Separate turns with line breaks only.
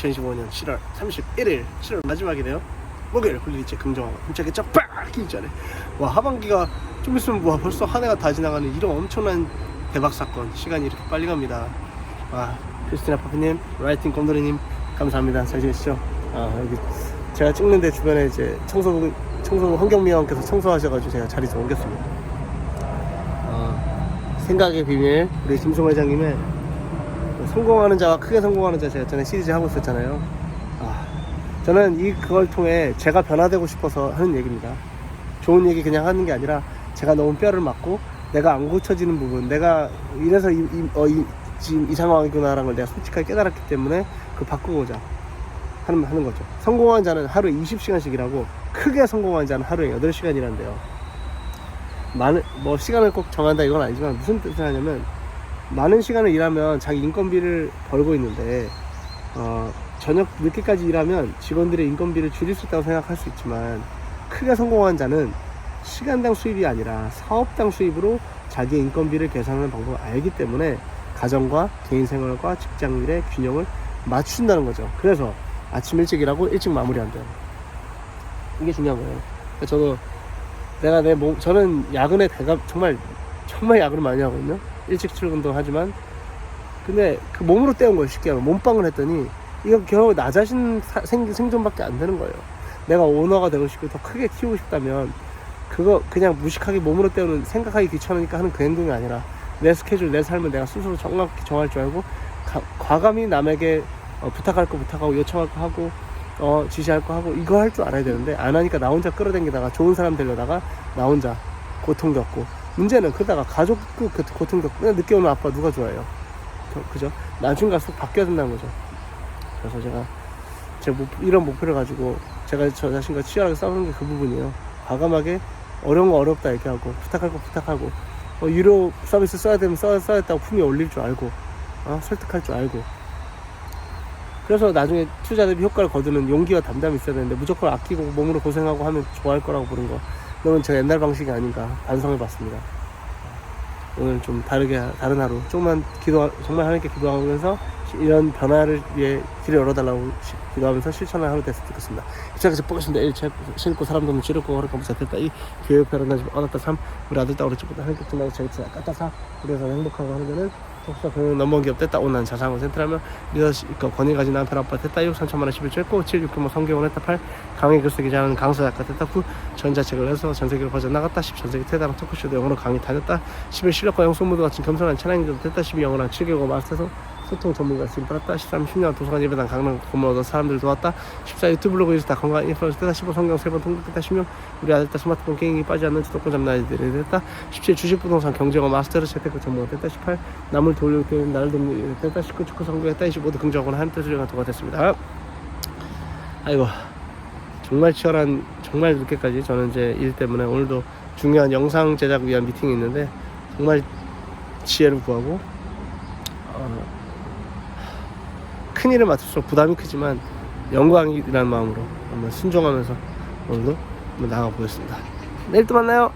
2015년 7월 31일 7월 마지막이네요. 목요일 홀리리체 긍정하고 힘차게 쫙빡 힘자네 와 하반기가 좀 있으면 와 벌써 한 해가 다 지나가는 이런 엄청난 대박 사건. 시간이 이렇게 빨리 갑니다. 와 크리스티나 파피님 라이팅 곰돌이님 감사합니다. 잘 지내시죠? 아 여기 제가 찍는데 주변에 이제 청소 청소 환경미화원께서 청소하셔가지고 제가 자리 좀 옮겼습니다. 어, 생각의 비밀 우리 김송 회장님의 성공하는 자와 크게 성공하는 자 제가 전에 시리즈 하고 있었잖아요. 아, 저는 이 그걸 통해 제가 변화되고 싶어서 하는 얘기입니다. 좋은 얘기 그냥 하는 게 아니라 제가 너무 뼈를 맞고 내가 안 고쳐지는 부분, 내가 이래서 이, 이, 어, 이, 지금 이 상황이구나라는 걸 내가 솔직하게 깨달았기 때문에 그 바꾸고자 하는, 하는 거죠. 성공한 자는 하루에 20시간씩 일하고 크게 성공한 자는 하루에 8시간이란데요. 많은 뭐 시간을 꼭 정한다 이건 아니지만 무슨 뜻을 하냐면 많은 시간을 일하면 자기 인건비를 벌고 있는데 어, 저녁 늦게까지 일하면 직원들의 인건비를 줄일 수 있다고 생각할 수 있지만 크게 성공한 자는 시간당 수입이 아니라 사업당 수입으로 자기의 인건비를 계산하는 방법을 알기 때문에 가정과 개인 생활과 직장 일의 균형을 맞춘다는 거죠. 그래서 아침 일찍 일하고 일찍 마무리한대요. 이게 중요한 거예요. 그러니까 저도 내가 내 몸, 저는 야근에 대가 정말 정말 야근을 많이 하거든요. 일찍 출근도 하지만. 근데 그 몸으로 때운 거예요 쉽게 하면. 몸빵을 했더니 이거 결국 나 자신 사- 생, 생존밖에 안 되는 거예요. 내가 오너가 되고 싶고 더 크게 키우고 싶다면 그거 그냥 무식하게 몸으로 때우는 생각하기 귀찮으니까 하는 그 행동이 아니라 내 스케줄 내 삶을 내가 스스로 정확히 정할 줄 알고 가- 과감히 남에게 어, 부탁할 거 부탁하고 요청할 거 하고 어, 지시할 거 하고 이거 할 줄 알아야 되는데 안 하니까 나 혼자 끌어당기다가 좋은 사람 되려다가 나 혼자 고통 겪고 문제는 그러다가 가족도 그 고통 겪고 늦게 오는 아빠 누가 좋아해요? 저- 그죠? 나중 갈수록 바뀌어야 된다는 거죠. 그래서 제가 제 목, 이런 목표를 가지고 제가 저 자신과 치열하게 싸우는 게 그 부분이에요. 과감하게 어려운 거 어렵다 얘기하고 부탁할 거 부탁하고 어, 유료 서비스 써야 되면 써야, 써야겠다고 품위 올릴 줄 알고 어, 설득할 줄 알고. 그래서 나중에 투자 대비 효과를 거두는 용기와 담담이 있어야 되는데 무조건 아끼고 몸으로 고생하고 하면 좋아할 거라고 보는 거 그건 제가 옛날 방식이 아닌가 반성해 봤습니다 오늘 좀 다르게 다른 하루 조금만 기도 정말 하나님께 기도하면서 이런 변화를 위해 길을 열어달라고 시- 기도하면서 실천하는 하루 됐으면 좋겠습니다. 시작해서 보겠습니다. 일 책, 신고 사람 도면 지르고 허리 감사 됐다. 이 교회 집 얻었다 삼 우리 아들 딸 우리 집보다 하나님께 주나고 저기 깠다 사 그래서 행복하고 하는 데는 독서 교육 넘버원 기업 됐다 오난 자산고 센트라면 리더십 그 권위 가진 남편 아빠 됐다 6 3천만 원 11조 했고 7 6 9 성경원 했다 8 강의 글쓰기 잘하는 강사 작가 됐다 9 전자책을 해서 전 세계로 퍼져나갔다. 10 전세계 테다랑 토크쇼도 영어로 강의 다녔다. 11 실력과 영소모두 같은 겸손한 찬양인도 됐다. 12 영어랑 7개국 마스터서 소통 전문가 지금 받았다 13 10년 도서관 예배당 고문 얻어 사람들 도왔다. 14 유튜브 블로그 유스다 건강 인플루언서 됐다. 15 성경 세번 통독했다. 16 우리 아들 딸 스마트폰 게임이 빠지지 않는 주도권 잡는 아이들이 됐다. 17 주식 부동산 경제가 마스터를 재테크 전문가 됐다. 18 남을 돌리고 되는 나를 돕는 일 됐다. 19 축구 성공했다. 25도 긍정하고는 한 뜻을 위한 도가 됐습니다. 아이고 정말 치열한 정말 늦게까지 저는 이제 일 때문에 오늘도 중요한 영상 제작 위한 미팅이 있는데 정말 지혜를 구하고 어, 큰 일을 맡을수록 부담이 크지만 영광이라는 마음으로 한번 순종하면서 오늘도 한번 나가보겠습니다. 내일 또 만나요.